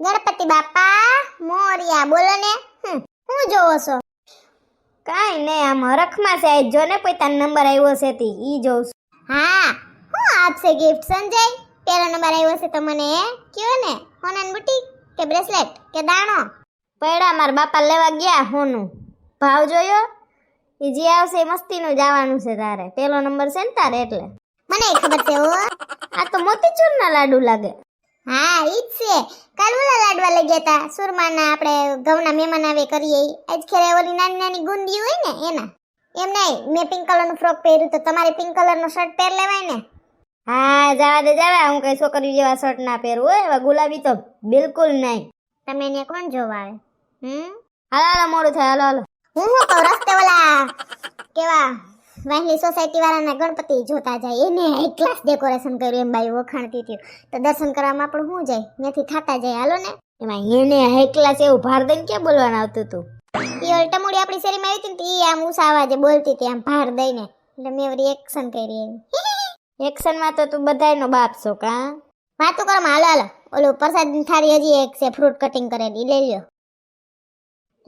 ગણપતિ બાપા, મોરિયા, બોલો ને. હું જોવો છો? કાંઈ નહીં, આમ હરખમાં છે. જો ને તારો નંબર આવ્યો છે તે, ઈ જોઉં છું. હા, હું આપશે ગિફ્ટ સંજય. પહેલો નંબર આવ્યો છે તો મને કયો ને? હોનન બુટી કે બ્રેસલેટ કે દાણો? પૈડા મારા બાપા લેવા ગયા હોનું. ભાવ જોયો? એ જે આવશે એ મસ્તીનું જ આવવાનું છે તારે. પેલો નંબર છે ને તારે એટલે. મને ખબર છે આ તો મોતીચૂરના લાડુ લાગે. હા ઈ જ છે. કાલ ઓલા લાડવા લઈ ગયા હતા સુરમાના આપણે ઘઉંના મહેમાન આવે કરીએ આજ ખેરે ઓલી નાની નાની ગુંદી હોય ને એના. એમ નહીં મેં પિંક કલરનું ફ્રોક પહેર્યું તો તમારે પિંક કલરનો શર્ટ પહેર લેવાય ને? હા જવા દે જવા. હું કઈ છોકરી જેવા શર્ટ ના પહેરું હોય એવા ગુલાબી તો બિલકુલ નહીં. તમે એને કોણ જોવા આવે હમ? હાલો હાલો મોડું થાય. હાલો હાલો. હું શું કહું રસ્તે ઓલા કેવા વાહલી સોસાયટી વાળાના ગણપતિ જોતા જાય. એને એક ક્લાસ ડેકોરેશન કર્યું, એમ બાઈ વખાણતી હતી. તો દર્શન કરવામાં પણ શું જાય, ત્યાંથી થતા જાય. હાલો ને. એમાં એને હાઈ ક્લાસ એવું ભાર દઈને ક્યાં બોલવાનું આવતું હતું એ ઓલી ટમુડી આપણી શેરીમાં આવી હતી ને એ આમ ઉષા અવાજે બોલતી હતી, આમ ભાર દઈને. એટલે મેં વળી એક્શન કરી એવી. એક્શનમાં તો તું બધાયનો બાપ છો, કા? વાતો કરો હાલો હાલો. ઓલું પ્રસાદ થાળી હજી એક છે ફ્રૂટ કટિંગ કરેલી. લઈ લ્યો.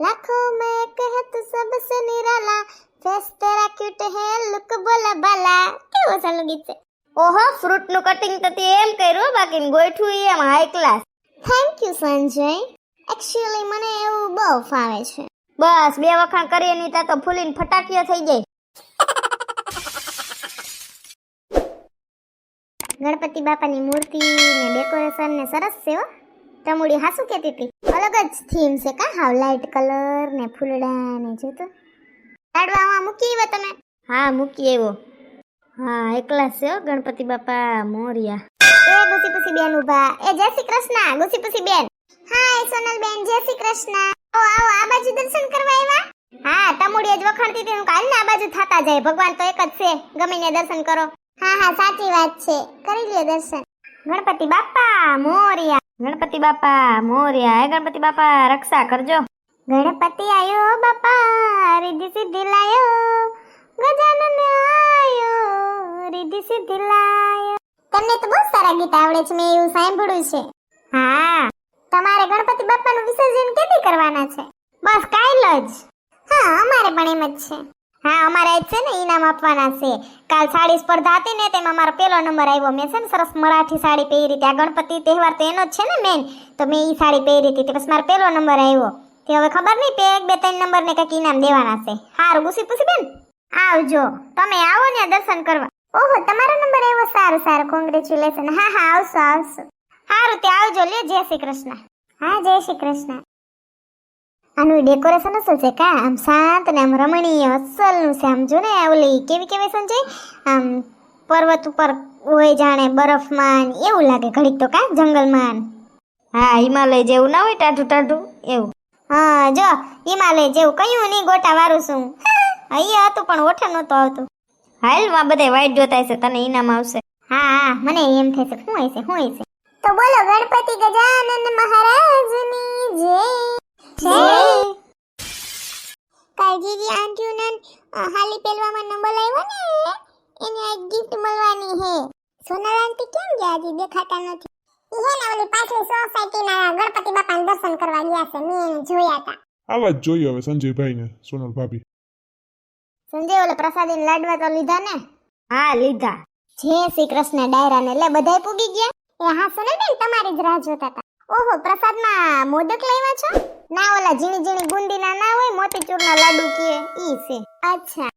લાખો મેં કહત સબસે નિરાલા ફેસ તેરા ક્યુટ હે લુક બોલા બાલા કેવું સાલું ગીત છે ઓહો ફ્રૂટનું કટિંગ તો તે એમ કર્યું બાકી ગોઠવું એમ high class thank you Sanjay actually મને એવું બહુ ફાવે છે. બસ બે વખાણ કરીએ નહીં તા તો ફૂલીને ફટાકીઓ થઈ જાય. ગણપતિ બાપાની મૂર્તિ ને ડેકોરેશન ને સરસ છે હો. ટમુડી શું કહેતી હતી અલગ જ થીમ છે કા? હાવ લાઇટ કલર ને ફૂલડા ને જો તો. લાડવામાં મૂકી આવ્યો તમે? હા, મૂકી આવ્યો. હા, એકલા છે હો, ગણપતિ બાપા, મોરિયા. એ ગુસી પુસી બેન ઊભા એ જય શ્રી કૃષ્ણ, ગુસી પુસી બેન. હાય સોનલ બેન, જય શ્રી કૃષ્ણ. ઓ, આવો, આ બાજુ દર્શન કરવા આવ્યા? હા તમુડી જ વખાણતી હતી. હું કાલ આ બાજુ થતા જાય. ભગવાન તો એક જ છે. ગમે ને દર્શન કરો. હા હા, સાચી વાત છે. કરી લ્યો દર્શન. ગણપતિ બાપા, મોરિયા. ગણપતિ બાપા, મોર્યા. ગણપતિ બાપા, રક્ષા કરજો. ગણપતિ આયો બાપા રીધી સિદ્ધિ લાયો. ગજાનન આયો રીધી સિદ્ધિ લાયો. તમને તો બહુ સારા ગીત આવડે છે, મેં એવું સાંભળ્યું છે. હા, તમારે ગણપતિ બાપાનું વિસર્જન કેદી કરવાના છે? બસ કાલ જ. હા, અમારે પણ એમ જ છે. હા, અમારે છે ને ઇનામ આપવાના છે. કાલ સાડી સ્પર્ધા હતી ને, તેમાં મારો પહેલો નંબર આવ્યો. મેં છે ને, સરસ મરાઠી સાડી પહેરી હતી. આ ગણપતિ તહેવાર તો એનો જ છે ને મેન તો મેં એ સાડી પહેરી હતી. તે મારો પહેલો નંબર આવ્યો. તે હવે ખબર નહીં તે એક, બે, ત્રણ નંબર ને કંઈક ઇનામ દેવાના છે. હારું, ગુસી પૂછી બેન? આવજો. તમે આવો ને, દર્શન કરવા. ઓહો, તમારો નંબર આવ્યો? સારું સારું. કોંગ્રેચ્યુલેશન હા હા, આવશો આવશો. સારું તે આવજો. લે જય શ્રી કૃષ્ણ. હા, જય શ્રી કૃષ્ણ. આનું ડેકોરેશન અસલ છે કા? આમ શાંત ને આમ રમણીય અસલનું છે. આમ જો ને ઓલી કેવી કેવી સંજય? આમ પર્વત ઉપર હોય જાણે બરફમાં એવું લાગે ઘડીક તો કા જંગલમાં હા હિમાલય જેવું ના હોય ટાઢું ટાઢું એવું. હા જો હિમાલય જેવું કયું નહીં ગોટા વારું છું અહીંયા હતું પણ ઓઠે નહોતું આવતું. હાલમાં બધા વાઈટ જોતા હશે તને ઇનામ આવશે. હા હા મને એમ થાય છે શું હશે શું હશે તો બોલો ગણપતિ ગજાનન મહારાજની જય. કાળજીજી આંટીઓને હાલી પેલવામાં નંબર આવ્યો ને? એને એક ગિફ્ટ મળવાની હે. સોનલ આંટી કેમ ગયા હજી? દેખાતા નથી. હે ને ઓલી પાછલી સોસાયટીના ગણપતિ બાપાના દર્શન કરવા ગયા છે. મેં એને જોયા હતા આવા જ જોઈએ હવે સંજયભાઈને સોનલ ભાભી. સંજય ઓલે પ્રસાદી લાડવા તો લીધા ને? હા લીધા. જય શ્રી કૃષ્ણ ડાયરા ને એટલે બધાય પૂગી ગયા? એ હા સોનલ બેન તમારી જ રાહ જોતા હતા ઓહો પ્રસાદમાં મોદક લાવ્યા છો? ના ઓલા ઝીણી ઝીણી બુંદીના ના હોય મોતીચૂરના લાડુ કીએ ઈ છે. અચ્છા.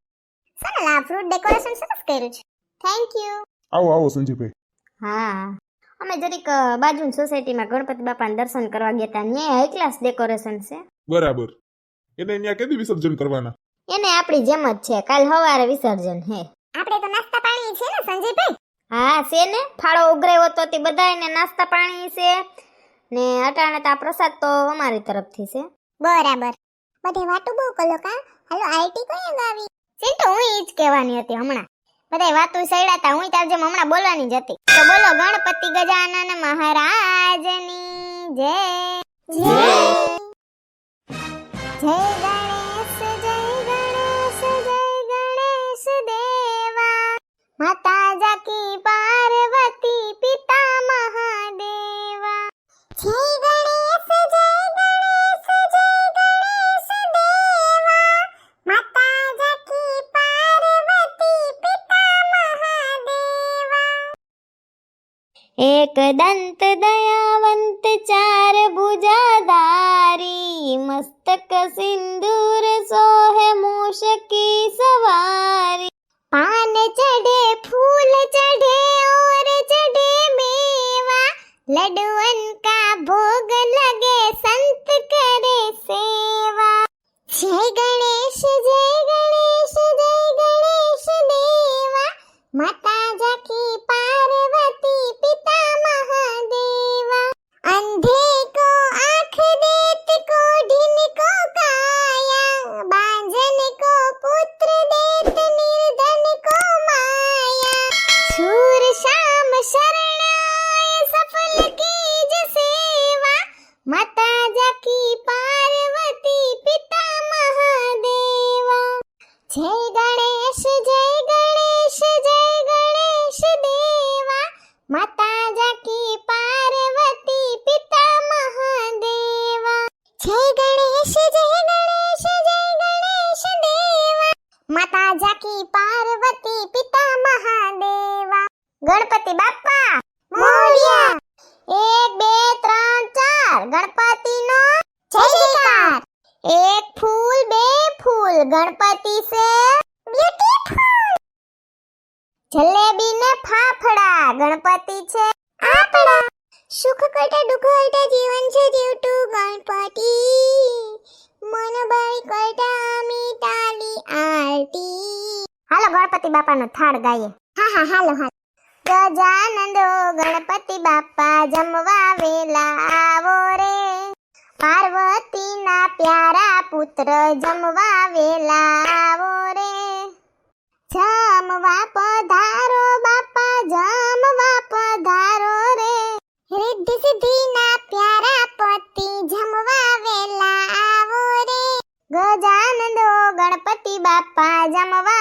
સોનલ આ ફ્રૂટ ડેકોરેશન સરસ કર્યું છે. થેન્ક યુ આવો આવો સંજીભાઈ હા. અમે જરીક અ, સોસાયટીમાં ગણપતિ બાપાના દર્શન કરવા ગયા હતા ત્યાં હાઈ ક્લાસ ડેકોરેશન છે. બરાબર. એને ન્યા કેદી વિસર્જન કરવાના? એને આપણી જેમ જ છે કાલ સવારે વિસર્જન હે. આપણે તો નાસ્તા પાણી છે ને સંજીભાઈ હા છે ને? ફાળો ઉઘરાયો તો તે બધાયને નાસ્તા પાણી છે. ને અટાણે તો આ પ્રસાદ તો અમારી તરફથી છે. બરાબર. બધે વાતો બહુ કલો કા હાલો આઈટી કઈ ગાવી? સિંટો હું ઈ જ કહેવાની હતી હમણાં. બધાય વાતો સૈડાતા હું તાર જેમ હમણાં બોલવાની જ હતી. તો બોલો ગણપતિ ગજાનન મહારાજની જય. જય. જય ગણેશ જય ગણેશ જય ગણેશ દેવા. માતા એક દંત દયાવંત ચાર ભુજાધારી મસ્તક સિંદૂર સોહે મૂષકી સવારી. પાન ચઢે ગણપતિ બાપા મોરિયા. એક, બે, ત્રણ, ચાર. ગણપતિ નો જય જયકાર. એક ફૂલ, બે ફૂલ. ગણપતિ બ્યુટીફુલ જલેબી ને ફાફડા. ગણપતિ છે આપડા સુખ કટા દુઃખ હટા જીવન છે જીવતું ગણપતિ. મન બાઈ અમી તાલી આરતી. હાલો ગણપતિ બાપાનો થાળ ગાઈએ. હા હા, હાલો હાલો. ગજાનંદો ગણપતિ બાપા જમવા વેલા આવો રે પાર્વતીના પ્યારા પુત્ર જમવા વેલા આવો રે જમવા પધારો બાપા જમવા પધારો રે રિદ્ધિ સિદ્ધિના પ્યારા પતિ જમવા વેલા આવો રે ગજાનંદો ગણપતિ બાપા જમવા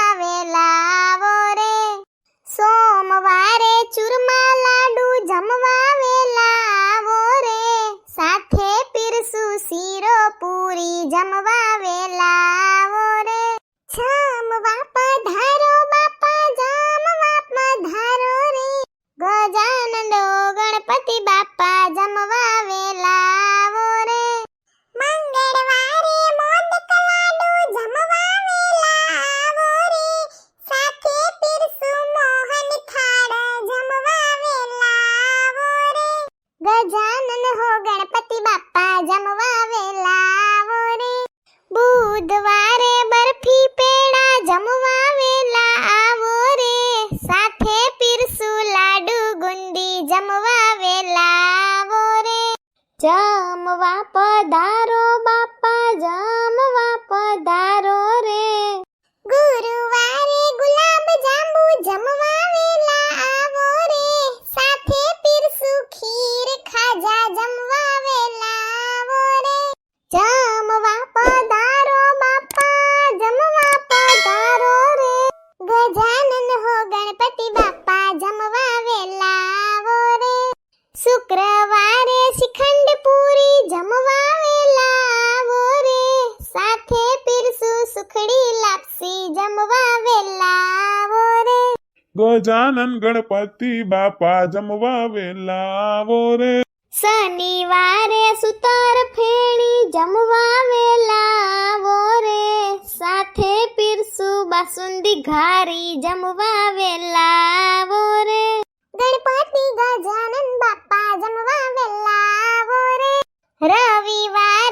ગજાનન ગણપતિ બાપા જમવા વેલા આવો રે. શનિવારે સુતર ફેણી જમવા વેલા આવો રે. સાથે પીરસુ બાસુંદી ઘારી જમવા વેલા આવો રે. ગણપતિ ગજાનન બાપા જમવા વેલા આવો રે. રવિવારે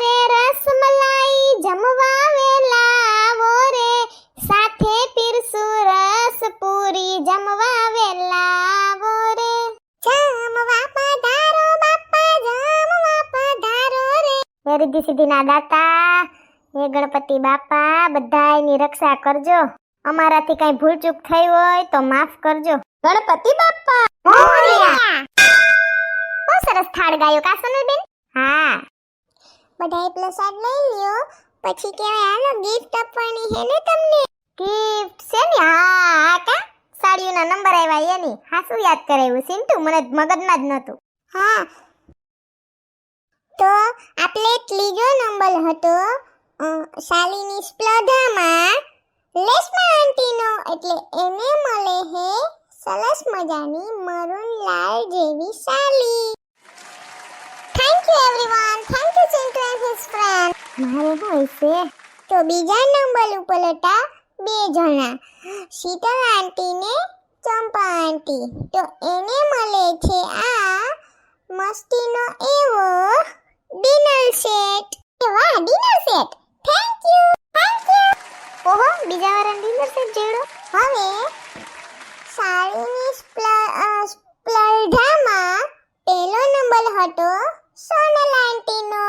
રે સિદ્ધિના દાતા હે ગણપતિ બાપા બધાયની રક્ષા કરજો. અમારાથી કઈ ભૂલ ચૂક થઈ હોય તો માફ કરજો. ગણપતિ બાપા! બહુ સરસ થાળ ગાયો કા સોનલબેન? હા. બધાએ પ્રસાદ લઈ લ્યો. પછી કેવાય હાલો ગિફ્ટ આપવાની હે ને તમને? ગિફ્ટ છે ને? હા હા કા? સાડીઓના નંબર આવ્યા એની. હા શું યાદ કરાવ્યું? સિન્ટુ મને મગજમાં જ નહોતું. હા તો આપણે ત્રીજો નંબર હતો શાલીની સ્પ્લધામાં લેસમા આંટીનો, એટલે એને મળે હે સરસ મજાની મરૂન લાલ જેવી શાલી. Thank you everyone thank you Chintu and his friend મારે હોય છે. તો બીજા નંબર ઉપર હતા બે જણા, શીતલ આંટી ને ચંપા આંટી. તો એને મળે છે આ મસ્તીનો એવો ડિનર સેટ વાહ dinner set thank you thank you ઓહો બીજા વાળા ડિનર સેટ જેવડો હવે સાડીની સ્પ્લ- અ, સ્પર્ધામાં પહેલો નંબર હતો સોનલ આંટીનો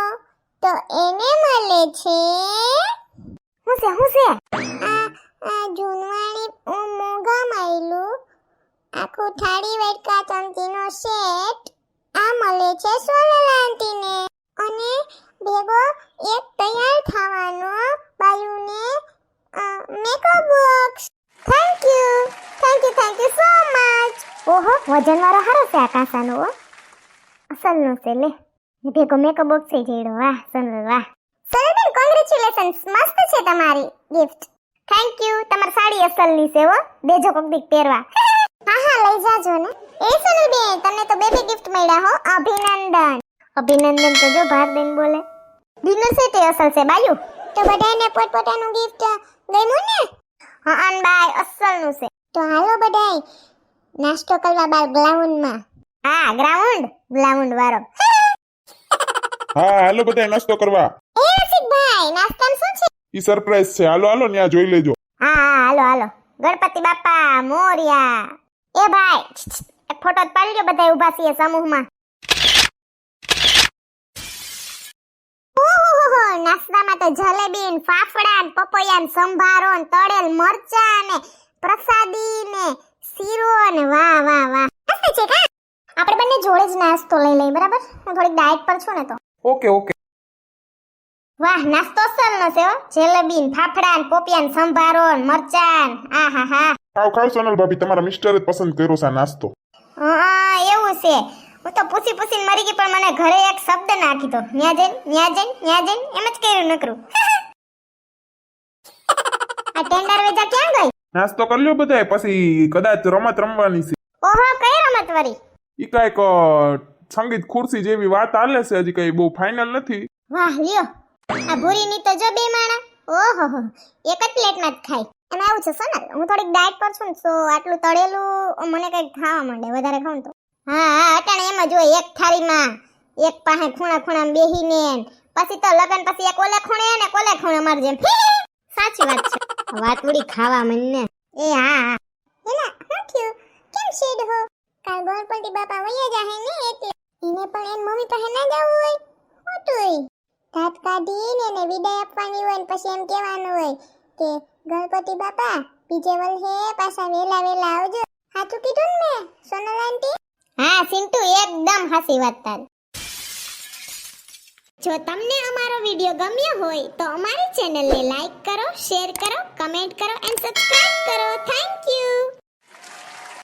તો એને મળે છે હું છે હું છે આ આ જૂનવાણી ઓ મોંઘા માયલું આખું થાળી વેટકા ચમચીનો સેટ આ મળે છે સોનલ આંટીને અને ભેગો એક તૈયાર થવાનો બાયુને makeup box thank you thank you thank you so much ઓહો વજન વાળો હારો છે આ કાસાનો હો. અસલનો છે લે. ભેગો મેકઅપ બોક્સ છે જેડો વાહ સોનલ વાહ. સોનલબેન કોંગ્રેચ્યુલેશન્સ મસ્ત છે તમારી ગિફ્ટ થેન્ક યુ તમારી સાડી અસલની છે હો. દેજો કોક દીક પહેરવા. હા હા લઈ જાજો ને. એ સોનલબેન તમને તો બે બે ગિફ્ટ મળ્યા હો. અભિનંદન. અભિનંદન તો જો ભાર દઈને બોલે. ડિનર સેટ અસલ છે બાયુ. તો બધાને પોતપોતાનું ગિફ્ટ ગમ્યું ને? હા અન બાય અસલનું છે. તો હાલો બધાય નાસ્તો કરવા બાર ગ્રાઉન્ડમાં. હા ગ્રાઉન્ડ? ગ્રાઉન્ડ વાળો હા હાલો બધાય નાસ્તો કરવા. એ રસિકભાઈ નાસ્તામાં શું છે? ઈ સરપ્રાઈઝ છે. હાલો હાલો ત્યાં જોઈ લેજો. હા હા હાલો હાલો. ગણપતિ બાપા મોરિયા. એ ભાઈ એક ફોટો જ પાડી લો બધા ઊભા છીએ સમૂહમાં. નાસ્તામાં તો જલેબી ને ફાફડા ને પપૈયા ને સંભારો ને તળેલ મરચા ને પ્રસાદી ને શીરો ને વાહ વાહ વાહ. મસ્ત છે કા? આપણે બંને જોડે જ નાસ્તો લઈ લઈ બરાબર? હું થોડીક ડાયટ પર છું ને તો. Okay okay. વાહ નાસ્તો અસલનો છે હો. જલેબી ને ફાફડા ને પોપિયા ને સંભારો ને મરચા ને આ હા હા. ખાવ ખાવ સોનલ ભાભી તમારા મિસ્ટરે પસંદ કર્યો છે નાસ્તો. હા એવું છે. હું તો પૂછી પૂછીને મરી ગઈ પણ મને ઘરે એક શબ્દ નાખી તો ન્યા જઈને ન્યા જઈને ન્યા જઈને એમ જ કર્યું નકરું. આ ટેન્ડર વેજા ક્યાં ગઈ? નાસ્તો કરી લ્યો બધાય પછી કદાચ રમત રમવાની છે. ઓહો કઈ રમત વરી ઈ કાંઈક સંગીત ખુરશી જેવી વાત હાલે છે હજી કઈ બહુ ફાઇનલ નથી. વાહ લ્યો. આ ભૂરીની તો જો બે માણા. ઓહો એક જ પ્લેટમાં જ ખાય. અને આવું છે સોનલ હું થોડીક ડાયટ પર છું ને સો આટલું તળેલું મને કંઈક ખાવા માંડે વધારે ખાઉં તો. હા હા એમ જ હોય એક થાળીમાં. એક પાસે ખૂણા ખૂણા બેહીને પછી તો લગન પછી એક ઓલે ખૂણે ને કોલે ખૂણે માર જેમ. સાચી વાત છે. વાત ઉડી ખાવા મને એ હા હા. એલા થયું? કેમ શેડ હો? કાલ ગણપતિ બાપા વૈયા જાહે ને, એટલે એને પણ એન મમ્મી પાસે ના જવું હોય. હોતું દાંત કાઢીને એને વિદાય આપવાની હોય ને પછી એમ કહેવાનું હોય કે, ગણપતિ બાપા, બીજે વલહે પાછા વેલા વેલા આવજો. સાચું કીધું ને મેં, સોનલ આંટી? હા સિન્ટુ એકદમ હાસી વાત તારી. જો તમને અમારો વિડિયો ગમ્યો હોય તો અમારી ચેનલને લાઈક કરો, શેર કરો, કમેન્ટ કરો એન્ડ સબસ્ક્રાઇબ કરો. Thank you